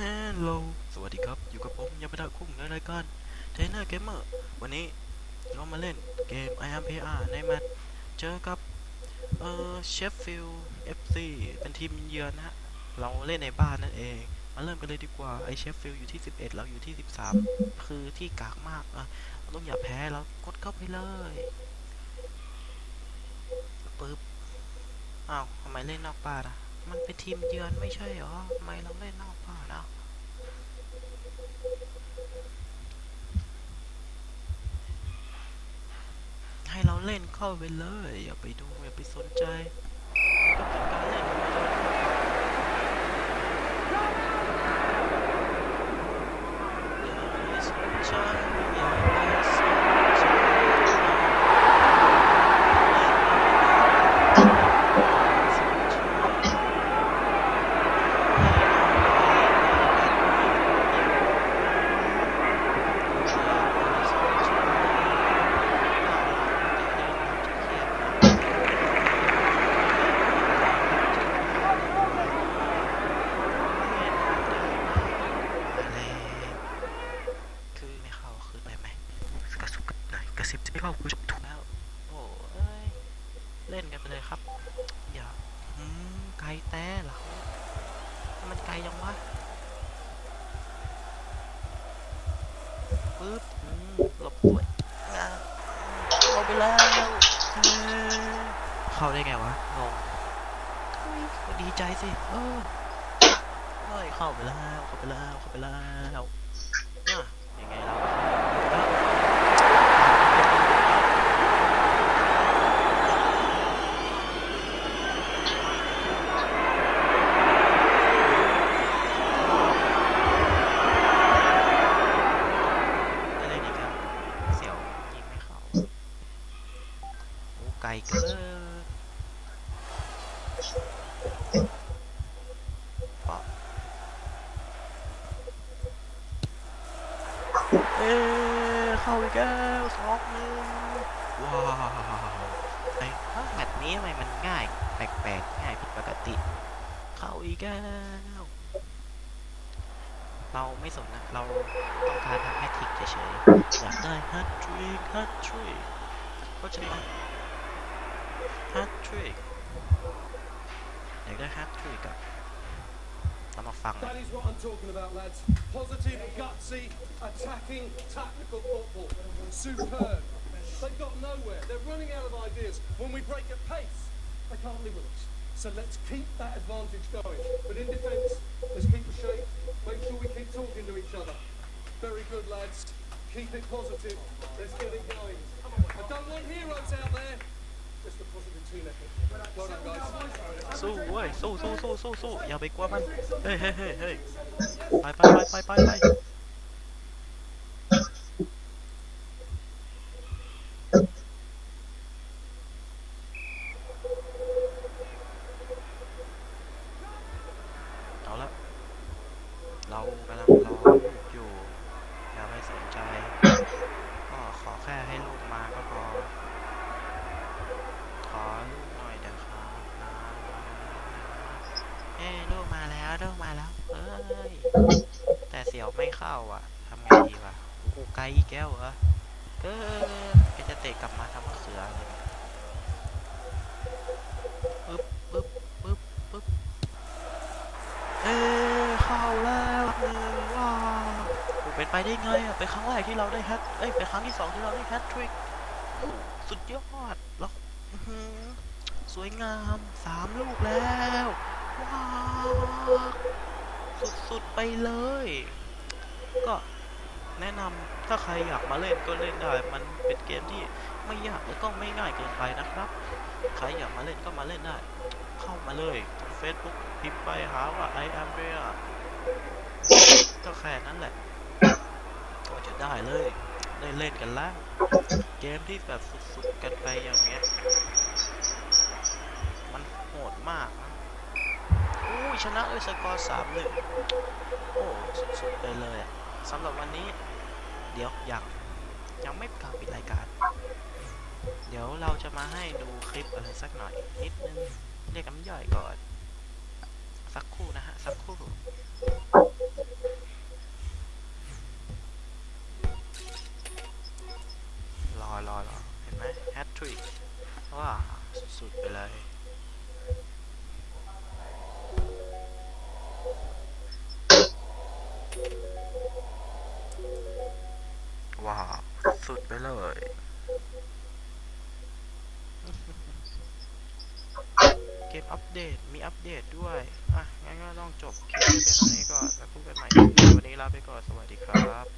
ฮัลโหล สวัสดีครับ อยู่กับผมยามาดาคุ้งในรายการเทนเนอร์เกมเมอร์วันนี้เรามาเล่นเกม I am PR ในแมตช์เจอกับ เอ่อ เชฟฟิลด์ FC เป็นทีมเยือนนะฮะ เราเล่นในบ้านนั่นเอง มาเริ่มกันเลยดีกว่า ไอเชฟฟิลด์อยู่ที่ 11 เราอยู่ที่ 13 คือที่กากมากอะต้องอย่าแพ้เรากดเข้าไปเลยปึ๊บอ้าวทำไมเล่นนอกบ้านอะ มันเป็นทีมเยือนไม่ใช่เหรอทำไมเราเล่นนอกบ้าน อะให้เราเล่นเข้าไปเลย อย่าไปดู อย่าไปสนใจก็เป็นการเล่นของเราอย่าไปสนใจอย่าไปสนใจคือไม่เข้าคือได้ไหมกระซุบกันหน่อยกระซิบจะไม่เข้าคุณจะถูกแล้ว โอ้เอ้ย เล่นกันไปเลยครับ อย่าไกลแต่เหรอมันไกลยังวะปึ๊บหลบด้วยเข้าไปแล้วเข้าได้ไงวะงงก็ดีใจสิ เออเฮ้ยเข้าไปแล้ว เข้าไปแล้ว เข้าไปแล้วอะยังไงเราก็เข้าไปแล้ว อะไรนี่ครับเสี่ยวยิงไม่เข้าโอ้ ไกลเกินปะเอ๊ะเข้าอีกแล้วสองหนึ่งว้าวไอ้แมตช์นี้ทำไมมันง่าย แปลกๆ ง่ายผิดปกติ เข้าอีกแล้วเราไม่สนนะ เราต้องการทำแฮตทริกเฉยๆอยากได้แฮตทริกแฮตทริกเข้าจไหม แฮตทริกอยากได้แฮตทริกอะเรามาฟัง That is what I'm talking about, lads. Positive, gutsy, attacking, tactical football. Superb. They've got nowhere. They're running out of ideas. When we break at pace, they can't live with us. So let's keep that advantage going. But in defence, let's keep the shape. Make sure we keep talking to each other. Very good, lads. Keep it positive. Let's get it going. I don't want heroes สู้เว้ยสู้สู้สู้สู้สู้อย่าไปกลัวมัน เฮ้ยเฮ้ยเฮ้ยเฮ้ยไปไปไปไปไปไปเอาละเรากำลังรอลูกอยู่ อย่าไปสนใจ ก็ขอแค่ให้ลูกมาก็พอ ขอลูกหน่อยเดี๋ยวครับนะเอ้ยลูกมาแล้วลูกมาแล้ว เอ้ย แต่ เสียวไม่เข้าอะทำไงดีวะกูไกลอีกแก้วเหรอเออแกจะเตะกลับมาทำมะเขือเลยปึ๊บปึ๊บปึ๊บปึ๊บเอเข้าแล้วว้าวเป็นไปได้ไงอะเป็นครั้งแรกที่เราได้แฮตเอ้ยเป็นครั้งที่สองที่เราได้แฮตทริกสุดยอดแล้วสวยงามสามลูกแล้ว ว้าว สุด ๆ ไปเลย ก็แนะนำถ้าใครอยากมาเล่นก็เล่นได้ มันเป็นเกมที่ไม่ยากแล้วก็ไม่ง่ายเกินไปนะครับ ใครอยากมาเล่นก็มาเล่นได้ เข้ามาเลยทาง Facebook พิมพ์ไปหาว่า I am r e a ก็แค่นั้นแหละ ก็จะได้เลย ได้เล่นกันแล้ว เกมที่แบบสุดๆกันไปอย่างเงี้ย มันโหดมากอู้ชนะด้วยสกอร์สามหนึ่งโอ้ สุดๆไปเลยอะ สำหรับวันนี้ เดี๋ยวยังยังไม่กลับปิดรายการ เดี๋ยวเราจะมาให้ดูคลิปอะไรสักหน่อยนิดนึงเรียกน้ำย่อยก่อน สักคู่นะฮะ สักคู่รอรอรอเห็นไหมแฮตทริกว้าสุดๆไปเลย เลยเกมอัปเดตมีอัปเดตด้วย อะ งั้นก็ต้องจบคลิปเพียงเท่านี้ก่อนแล้วพบกันใหม่วันนี้ลาไปก่อน สวัสดีครับ